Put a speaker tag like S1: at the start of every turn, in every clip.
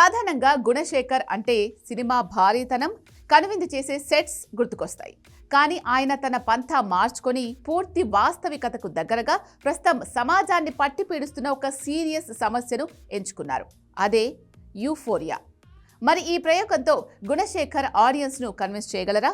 S1: సాధారణంగా గుణశేఖర్ అంటే సినిమా భారీతనం కనువిందు చేసే సెట్స్ గుర్తుకొస్తాయి. కానీ ఆయన తన పంథా మార్చుకొని పూర్తి వాస్తవికతకు దగ్గరగా ప్రస్తుతం సమాజాన్ని పట్టి పీడిస్తున్న ఒక సీరియస్ సమస్యను ఎంచుకున్నారు. అదే యూఫోరియా. మరి ఈ ప్రయోగంతో గుణశేఖర్ ఆడియన్స్ను కన్విన్స్ చేయగలరా?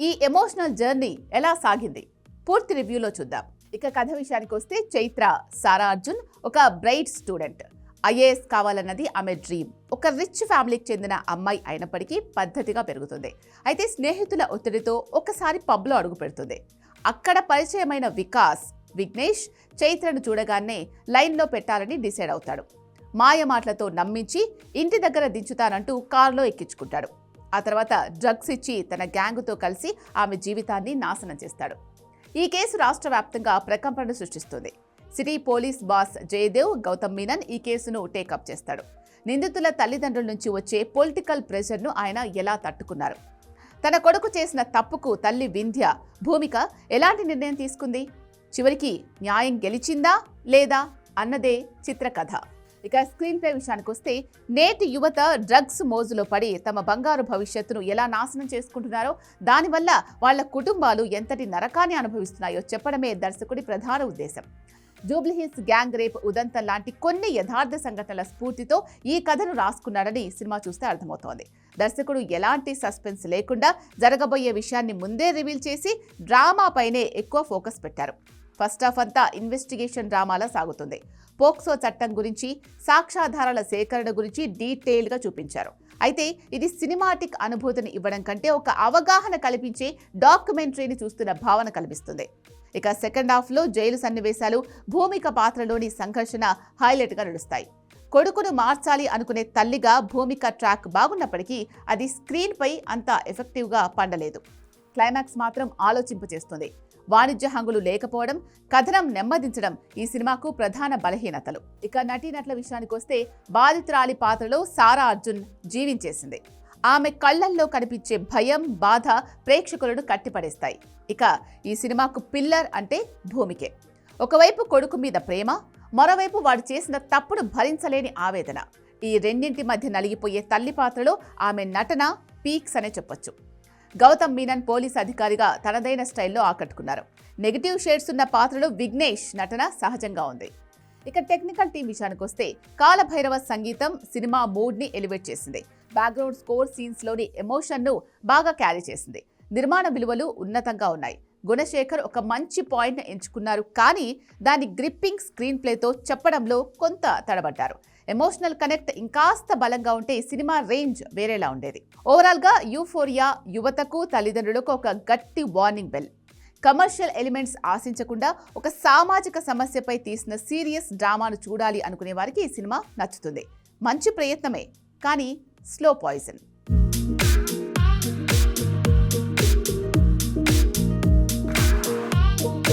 S1: ఈ ఎమోషనల్ జర్నీ ఎలా సాగింది? పూర్తి రివ్యూలో చూద్దాం. ఇక కథ విషయానికి వస్తే చైత్ర సారా అర్జున్ ఒక బ్రైట్ స్టూడెంట్. ఐఏఎస్ కావాలన్నది ఆమె డ్రీమ్. ఒక రిచ్ ఫ్యామిలీకి చెందిన అమ్మాయి అయినప్పటికీ పద్ధతిగా పెరుగుతుంది. అయితే స్నేహితుల ఒత్తిడితో ఒకసారి పబ్లో అడుగు పెడుతుంది. అక్కడ పరిచయమైన వికాస్ విఘ్నేష్ చైత్రను చూడగానే లైన్లో పెట్టాలని డిసైడ్ అవుతాడు. మాయ మాటలతో నమ్మించి ఇంటి దగ్గర దించుతానంటూ కారులో ఎక్కించుకుంటాడు. ఆ తర్వాత డ్రగ్స్ ఇచ్చి తన గ్యాంగ్తో కలిసి ఆమె జీవితాన్ని నాశనం చేస్తాడు. ఈ కేసు రాష్ట్ర వ్యాప్తంగా ప్రకంపనను సృష్టిస్తుంది. City police boss Jayadev Gautham Menon ఈ కేసును టేకప్ చేస్తాడు. నిందితుల తల్లిదండ్రుల నుంచి వచ్చే పొలిటికల్ ప్రెషర్ను ఆయన ఎలా తట్టుకున్నారు? తన కొడుకు చేసిన తప్పుకు తల్లి వింధ్య భూమిక ఎలాంటి నిర్ణయం తీసుకుంది? చివరికి న్యాయం గెలిచిందా లేదా అన్నదే చిత్రకథ. ఇక స్క్రీన్ ప్లే విషయానికి వస్తే నేటి యువత డ్రగ్స్ మోజులో పడి తమ బంగారు భవిష్యత్తును ఎలా నాశనం చేసుకుంటున్నారో దానివల్ల వాళ్ళ కుటుంబాలు ఎంతటి నరకాన్ని అనుభవిస్తున్నాయో చెప్పడమే దర్శకుడి ప్రధాన ఉద్దేశం. జూబ్లీహిల్స్ గ్యాంగ్ రేప్ ఉదంతం లాంటి కొన్ని యథార్థ సంఘటనల స్ఫూర్తితో ఈ కథను రాసుకున్నాడని సినిమా చూస్తే అర్థమవుతోంది. దర్శకుడు ఎలాంటి సస్పెన్స్ లేకుండా జరగబోయే విషయాన్ని ముందే రివీల్ చేసి డ్రామాపైనే ఎక్కువ ఫోకస్ పెట్టారు. ఫస్ట్ హాఫ్ అంతా ఇన్వెస్టిగేషన్ డ్రామాలా సాగుతుంది. పోక్సో చట్టం గురించి సాక్ష్యాధారాల సేకరణ గురించి డీటెయిల్గా చూపించారు. అయితే ఇది సినిమాటిక్ అనుభూతిని ఇవ్వడం కంటే ఒక అవగాహన కల్పించే డాక్యుమెంటరీని చూస్తున్న భావన కల్పిస్తుంది. ఇక సెకండ్ హాఫ్లో జైలు సన్నివేశాలు భూమిక పాత్రలోని సంఘర్షణ హైలైట్గా నడుస్తాయి. కొడుకును మార్చాలి అనుకునే తల్లిగా భూమిక ట్రాక్ బాగున్నప్పటికీ అది స్క్రీన్పై అంత ఎఫెక్టివ్గా పండలేదు. క్లైమాక్స్ మాత్రం ఆలోచింపచేస్తుంది. వాణిజ్య హంగులు లేకపోవడం కథనం నెమ్మదించడం ఈ సినిమాకు ప్రధాన బలహీనతలు. ఇక నటీనటుల విషయానికి వస్తే బాధితురాలి పాత్రలో సారా అర్జున్ జీవించేసింది. ఆమె కళ్ళల్లో కనిపించే భయం బాధ ప్రేక్షకులను కట్టిపడేస్తాయి. ఇక ఈ సినిమాకు పిల్లర్ అంటే భూమికే. ఒకవైపు కొడుకు మీద ప్రేమ మరోవైపు వాడు చేసిన తప్పును భరించలేని ఆవేదన. ఈ రెండింటి మధ్య నలిగిపోయే తల్లి పాత్రలో ఆమె నటన పీక్స్ అనే చెప్పొచ్చు. గౌతమ్ మీనన్ పోలీస్ అధికారిగా తనదైన స్టైల్లో ఆకట్టుకున్నారు. నెగిటివ్ షేడ్స్ ఉన్న పాత్రలో విఘ్నేష్ నటన సహజంగా ఉంది. ఇక టెక్నికల్ టీం విషయానికి వస్తే కాలభైరవ సంగీతం సినిమా మూడ్ని ఎలివేట్ చేసింది. బ్యాక్గ్రౌండ్ స్కోర్ సీన్స్లోని ఎమోషన్ను బాగా క్యారీ చేసింది. నిర్మాణ విలువలు ఉన్నతంగా ఉన్నాయి. గుణశేఖర్ ఒక మంచి పాయింట్ ఎంచుకున్నారు. కానీ దాని గ్రిప్పింగ్ స్క్రీన్ ప్లేతో చెప్పడంలో కొంత తడబడ్డారు. ఎమోషనల్ కనెక్ట్ ఇంకాస్త బలంగా ఉంటే సినిమా రేంజ్ వేరేలా ఉండేది. ఓవరాల్గా యూఫోరియా యువతకు తల్లిదండ్రులకు ఒక గట్టి వార్నింగ్ బెల్. కమర్షియల్ ఎలిమెంట్స్ ఆశించకుండా ఒక సామాజిక సమస్యపై తీసిన సీరియస్ డ్రామాను చూడాలి అనుకునే వారికి ఈ సినిమా నచ్చుతుంది. మంచి ప్రయత్నమే కానీ స్లో పాయిజన్.